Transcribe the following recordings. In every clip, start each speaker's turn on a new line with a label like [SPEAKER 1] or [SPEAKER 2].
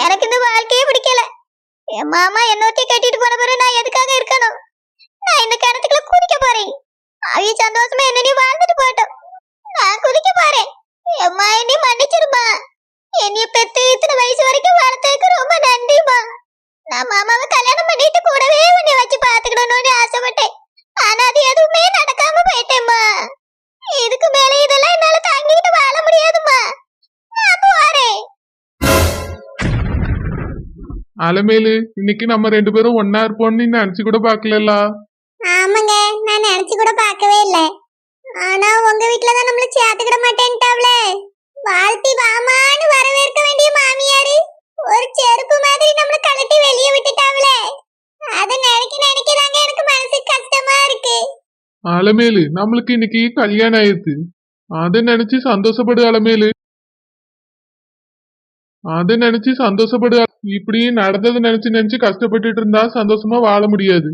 [SPEAKER 1] எனக்கு இந்த வாழ்க்கையே பிடிக்கல. என் மாமா என்னொத்தி கட்டிட்டு போன பிறகு நான் எதுக்காக இருக்கணும்? நான் இந்த கிணத்துக்குள்ள குதிக்க போறேன். அவைய சந்தோஷமா என்னடி வாழ்ந்துட்டு போட்டோம் நான் குதிக்க போறேன். எம்மா என்னை மன்னிச்சிருமா? என்னைய பெத்து இத்தனை வயசு வரைக்கும் வளர்த்ததுக்கு ரொம்ப நன்றிமா நான் மாமாவை கல்யாணம் பண்ணிட்டு கூடவே உன்னை வச்சு பாத்துக்கணும்னு ஆசைப்பட்டேன். ஆனா அது எதுவுமே
[SPEAKER 2] அலமேலு இன்னைக்கு நம்ம ரெண்டு பேரும் ஒன்னா இருப்போம்னு நினைச்சு கூட பாக்கலல்ல
[SPEAKER 1] ஆமாங்க நான் நினைச்சு கூட பார்க்கவே இல்ல. ஆனா உங்க வீட்ல தான் நம்மள சேர்த்துக்கிட மாட்டேன்ட்டாவ்ல வாழ்த்தி வாமான்னு வரவேற்க வேண்டிய மாமியாரு ஒரு செருப்பு மாதிரி நம்மள கழட்டி வெளியே விட்டுட்டாவ்ல அத நினைக்க நினைக்கதாங்க எனக்கு மனசு கஷ்டமா இருக்கு.
[SPEAKER 2] அலமேலு நம்மளுக்கு இன்னைக்கு கல்யாணம் ஆயிருக்கு. அதை நினைச்சு சந்தோஷப்படு அலமேலு. அதை நினைச்சு சந்தோஷப்படு இப்படி நடந்ததை நினைச்சு நினைச்சு கஷ்டப்பட்டுட்டு இருந்தா சந்தோஷமா வாழ முடியாது.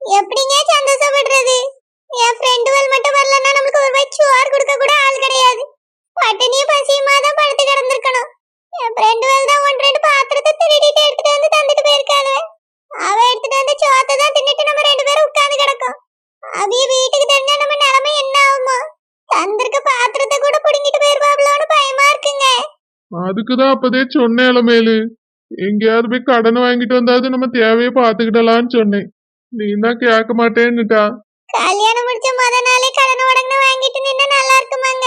[SPEAKER 1] எப்படிங்க சந்தோஷப்படுறது என் ஃப்ரெண்டுகள் மட்டும் வரலன்னா நமக்கு ஒரு வாய் சோறு கொடுக்க கூட ஆள் கிடையாது பட்டினியும் பசியுமா தான் படுத்து கிடந்திருக்கணும் என் ஃப்ரெண்டுகள் தான் ஒன்று ரெண்டு பாத்திரத்தை திருடிட்டு எடுத்துட்டு வந்து தந்துட்டு போயிருக்காங்க அவ எடுத்துட்டு வந்து சோத்தை தான் தின்னுட்டு நம்ம ரெண்டு பேரும் உட்கார்ந்து கிடக்கும் அவிய வீட்டுக்கு தெரிஞ்சா நம்ம நிலைமை என்ன ஆகுமோ தந்திருக்க பாத்திரத்தை கூட புடுங்கிட்டு போயிருவாங்களோன்னு பயமா இருக்குங்க
[SPEAKER 2] அதுக்குதான் அப்பதே சொன்னேன் அலமேலு எங்கேயாவது போய் கடன் வாங்கிட்டு வந்தாது நம்ம தேவையை பாத்துக்கிடலாம்னு சொன்னேன். நீ தான் கேட்க மாட்டேன்னுட்டா.
[SPEAKER 1] கல்யாணம் முடிச்ச முத நாளே கடன் உடனே வாங்கிட்டு நின்னா நல்லா இருக்குமாங்க.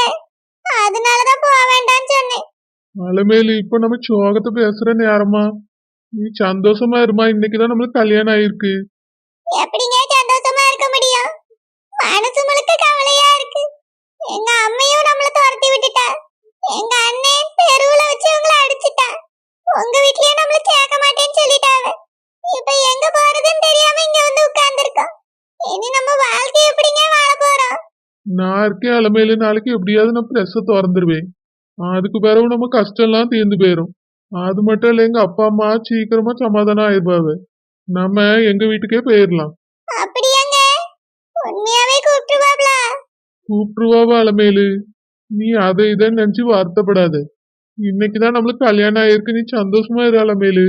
[SPEAKER 1] அதனாலதான் போக வேண்டாம்னு சொன்னேன்.
[SPEAKER 2] அலமேலு இப்ப நம்ம சோகத்தை பேசுற நேரமா? நீ சந்தோஷமா இருமா? இன்னைக்குதான் நம்மளுக்கு கல்யாணம் ஆயிருக்கு.
[SPEAKER 1] எப்படிங்க சந்தோஷமா இருக்க முடியும்? மனசு முழுக்க கவலையா இருக்கு. எங்க அம்மையும் நம்மள துரத்தி விட்டுட்டா. எங்க அண்ணன் தெருவுல வச்சு அவங்கள அடிச்சிட்டா. உங்க வீட்லயே நம்மள கேட்க மாட்டேன்னு சொல்லிட்டாவ. இப்ப எங்க போறதுன்னு தெரியாம இங்க வந்து உட்கார்ந்துருக்கோம். இனி நம்ம வாழ்க்கை எப்படிங்க வாழ போறோம்?
[SPEAKER 2] நான் இருக்கேன் அலமேலு. நாளைக்கு எப்படியாவது நான் ப்ரெஸ்ஸை திறந்துருவேன். அதுக்கு பிறகு நம்ம கஷ்டம்லாம் தீர்ந்து போயிரும். அது மட்டும் இல்ல எங்க அப்பா அம்மா சீக்கிரமா சமாதானம் ஆயிடுவாங்க நம்ம எங்க வீட்டுக்கே போயிடலாம்
[SPEAKER 1] அப்படியாங்க? உண்மையாவே கூப்பிட்டுருவாப்ல?
[SPEAKER 2] கூப்பிட்டுருவாவா அலமேலு? நீ அதை இதை நினைச்சு வருத்தப்படாத இன்னைக்குதான் நம்மளுக்கு கல்யாணம் ஆயிருக்கு நீ சந்தோஷமா இரு அலமேலு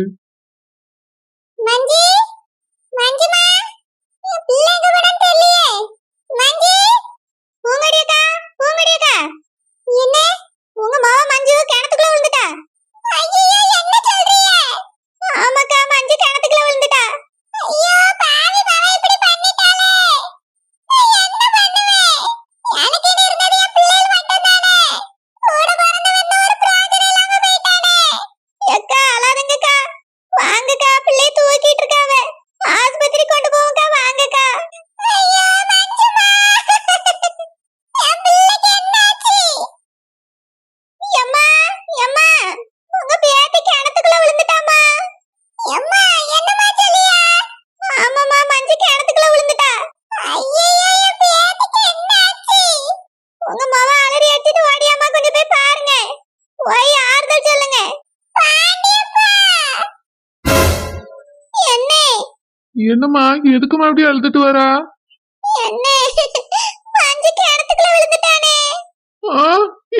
[SPEAKER 1] என்னம்மா
[SPEAKER 2] எதுக்குமா அப்படி அழுதுட்டு வரா?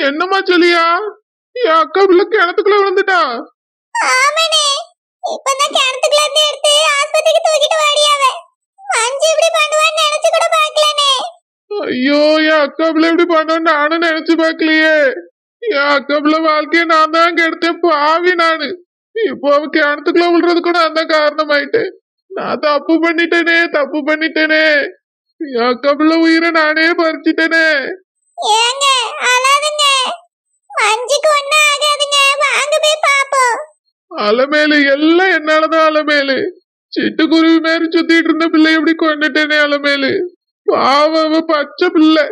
[SPEAKER 2] என்னம்மா சொல்லியா? என் அக்கா பிள்ளை கிணத்துக்குள்ள விழுந்துட்டா?
[SPEAKER 1] கூட
[SPEAKER 2] ஐயோ என் அக்கா பிள்ளை இப்படி பண்ணோன்னு நானும் நினைச்சு பார்க்கலையே. என் அக்கா பிள்ளை வாழ்க்கைய நான் தான் கெடுத்தேன் பாவி நானு. இப்போ அவ கிணத்துக்குள்ள விழுறதுக்கு நான் தான் காரணமாயிட்டேன். நான் தப்பு பண்ணிட்டேனே தப்பு பண்ணிட்டேனே. என் பிள்ளை உயிரை நானே பறிச்சிட்டேனே.
[SPEAKER 1] ஏங்க அழாதுங்க. மஞ்சுக்கு ஒண்ணும் ஆகாதுங்க. வாங்க போய் பாப்போம்
[SPEAKER 2] அலமேலு எல்லாம் என்னாலதான் அலமேலு. சிட்டுக்குருவி மாதிரி சுத்திட்டு இருந்த பிள்ளை எப்படி கொண்டுட்டேனே அலமேலு. பாவம் பச்சை பிள்ளை.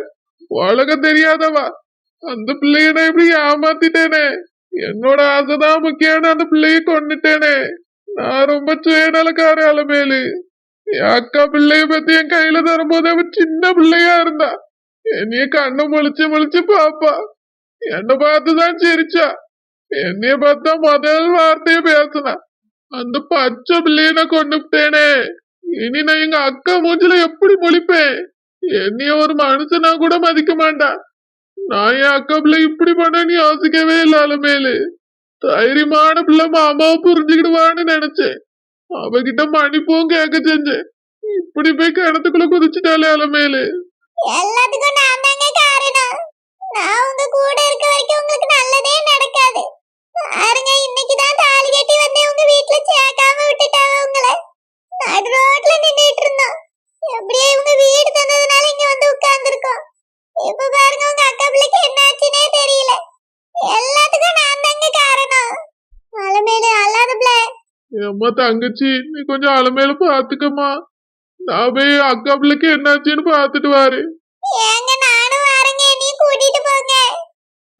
[SPEAKER 2] உலகம் தெரியாதவா. அந்த பிள்ளைய நான் இப்படி ஏமாத்திட்டேனே. என்னோட ஆசைதான் முக்கியம்னு அந்த பிள்ளைய கொண்டுட்டேனே. நான் ரொம்ப சுயநலக்கார அலமேலு என் அக்கா பிள்ளைய பத்தி என் கையில தரும்போது அவ சின்ன பிள்ளையா இருந்தா என்னைய கண்ணு முழிச்சு முழிச்சு பாப்பா என்ன பார்த்துதான் சிரிச்சா என்னைய பார்த்தா முதல் வார்த்தைய பேசுனா அந்த பச்சை பிள்ளைய நான் கொண்டுட்டேனே இனி நான் எங்க அக்கா மூஞ்சில எப்படி முழிப்பேன் என்னைய ஒரு மனுஷனா கூட மதிக்க மாட்டான் நான் என் அக்கா பிள்ளை இப்படி தைரியமான பிள்ளை மாமாவை புரிஞ்சுக்கிடுவான்னு நினைச்சேன். அவகிட்ட மன்னிப்பும் கேட்க செஞ்சேன். இப்படி போய் கிணத்துக்குள்ள குதிச்சுட்டாலே அலமேலு.
[SPEAKER 1] எல்லாத்துக்கும்
[SPEAKER 2] அம்மா தங்கச்சி நீ கொஞ்சம் அலமேல பாத்துக்கம்மா. நான் போய் அக்கா பிள்ளைக்கு என்னாச்சுன்னு பாத்துட்டு வாரு.
[SPEAKER 1] ஏங்க நானும் நீ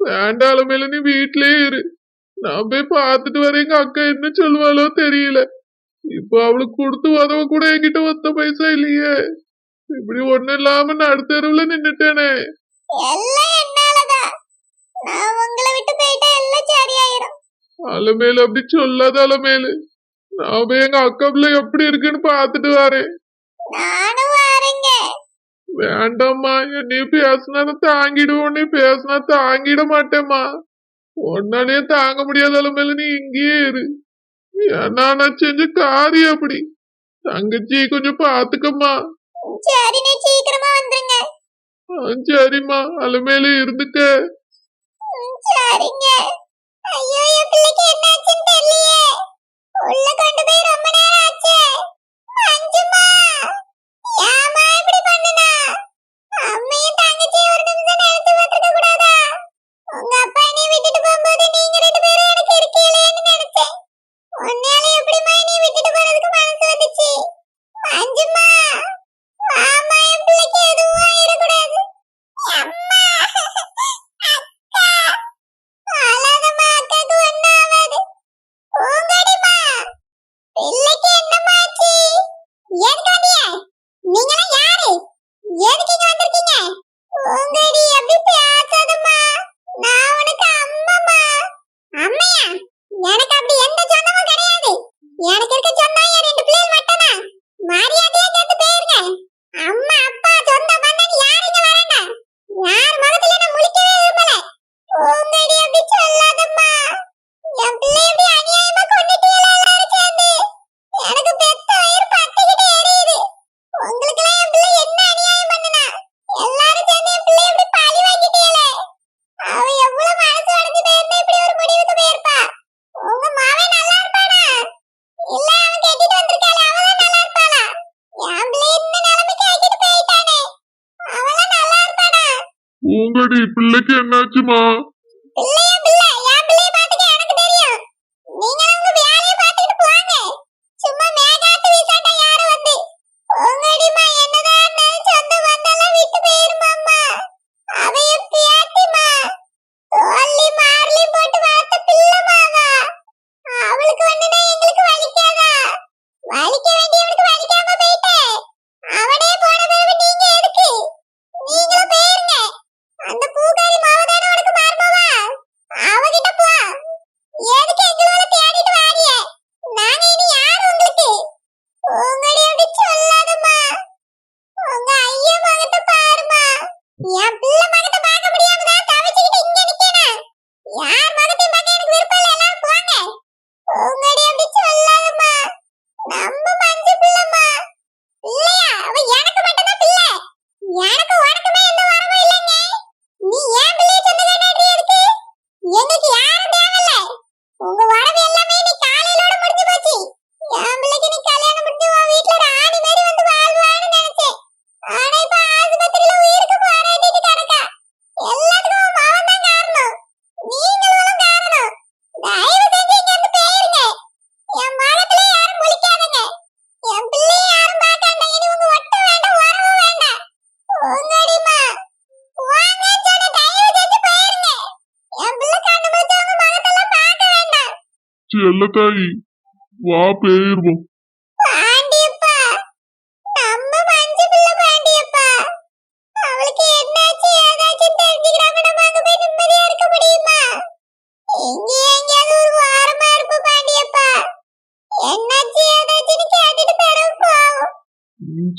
[SPEAKER 2] வேண்டாம் அலமேல நீ வீட்லயே இரு. நான் போய் பாத்துட்டு வரேன். எங்க அக்கா என்ன சொல்லுவாளோ தெரியல. இப்ப அவளுக்கு கொடுத்து உதவ கூட என்கிட்ட ஒத்த பைசா இல்லையே. இப்படி ஒண்ணு இல்லாம நான் நின்னுட்டேனே.
[SPEAKER 1] எல்லாம் என்னாலதான்.
[SPEAKER 2] அப்படி சொல்லாத அலமேலு நான் போய் எங்க அக்கா பிள்ளை எப்படி இருக்குன்னு பாத்துட்டு வரேன். வேண்டாம்மா நீ பேசினா தாங்கிடுவோம். நீ பேசினா தாங்கிட மாட்டேம்மா. உன்னாலேயே தாங்க முடியாத அளவுல நீ இங்கேயே இரு. ஏன்னா நான் செஞ்ச காரியம் அப்படி தங்கச்சி கொஞ்சம் பாத்துக்கம்மா சரிண்ணே சரிம்மா அலமேல இருந்துக்க.
[SPEAKER 1] சரிங்க. ஐயோ என் பிள்ளைக்கு உள்ள கொண்டு போய் ரொம்ப நேரம் ஆச்சு. அஞ்சுமா? ஏமா இப்படி பண்ணுனா
[SPEAKER 2] உங்கடி பிள்ளைக்கு என்னாச்சுமா? செல்லக்காய் வா போயிருவோம்.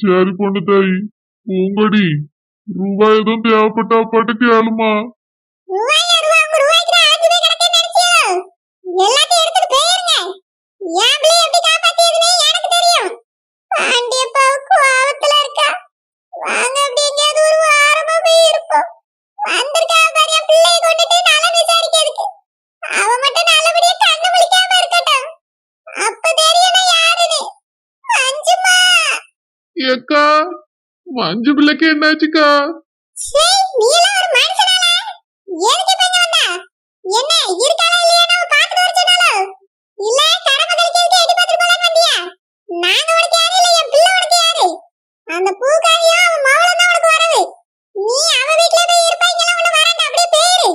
[SPEAKER 2] சரி பொண்ணு தாய் பூங்கடி. ரூபாய் எதுவும் தேவைப்பட்டா
[SPEAKER 1] பாட்டுக்கு ஆளுமா எல்லாத்தையும் என் பிள்ளை எப்படி காப்பாத்தியதுன்னு எனக்கு தெரியும். பாண்டியப்பா கோவத்துல இருக்கா. வாங்க அப்படி எங்கேயாவது ஒரு வாரமா போய் இருப்போம். வந்திருக்கா பாரு என் பிள்ளையை கொண்டுட்டு நலம் விசாரிக்கிறதுக்கு. அவ மட்டும் நல்லபடியா கண்ணு முழிக்காம இருக்கட்டும். அப்ப தெரியும் நான் யாருன்னு. அஞ்சுமா
[SPEAKER 2] ஏக்கா மஞ்சு பிள்ளைக்கு என்னாச்சுக்கா?
[SPEAKER 1] சே நீ எல்லாம் ஒரு மனுஷனால. எதுக்கு இப்ப இங்க வந்த? என்ன இருக்காளா இல்லையா நான் பாத்துட்டு இல்ல கழிக்கிறதுக்கு எட்டி பார்த்துட்டு போலாம் வந்தியா? நாங்க உனக்கு யாரு இல்ல என் பிள்ளை உனக்கு யாரு அந்த பூக்காரியும் அவன் மவளும் தான் உனக்கு வரவு. நீ அவ வீட்ல போய் இருப்பாங்கலாம் உன்னை வரണ്ട அப்படியே போயிரு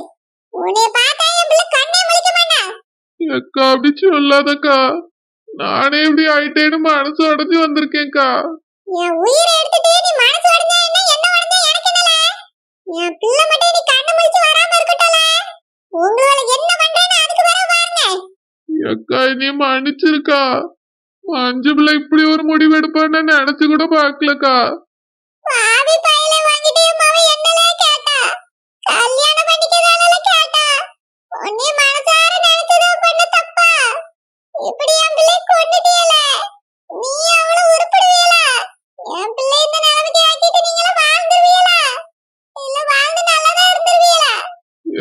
[SPEAKER 1] உன்னைய பார்த்தா என் பிள்ளை கண்ணே முழிக்க மாட்டா.
[SPEAKER 2] அக்கா அப்படி சொல்லாதக்கா. நானே இப்படி ஆயிட்டேன்னு மனசு உடஞ்சு வந்திருக்கேன்க்கா.
[SPEAKER 1] என் உயிரை எடுத்துட்டு நீ மனசு உடைஞ்சா என்ன என்ன உடைஞ்சா எனக்கு என்னல என் பிள்ளை மட்டும் நீ கண்ணு முழிச்சு வராம இருக்கட்டல உங்களால என்ன பண்றேன்னு அதுக்கு வர பாருங்க.
[SPEAKER 2] அக்கா நீ மன்னிச்சிருக்கா? மஞ்சு பிள்ளை இப்படி ஒரு முடிவு எடுப்பான்னு நினைச்சு கூட பாக்கலக்கா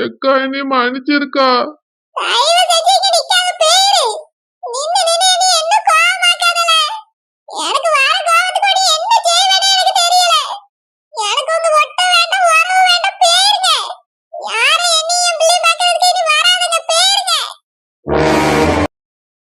[SPEAKER 2] அக்கா நீ மன்னிச்சிருக்கா?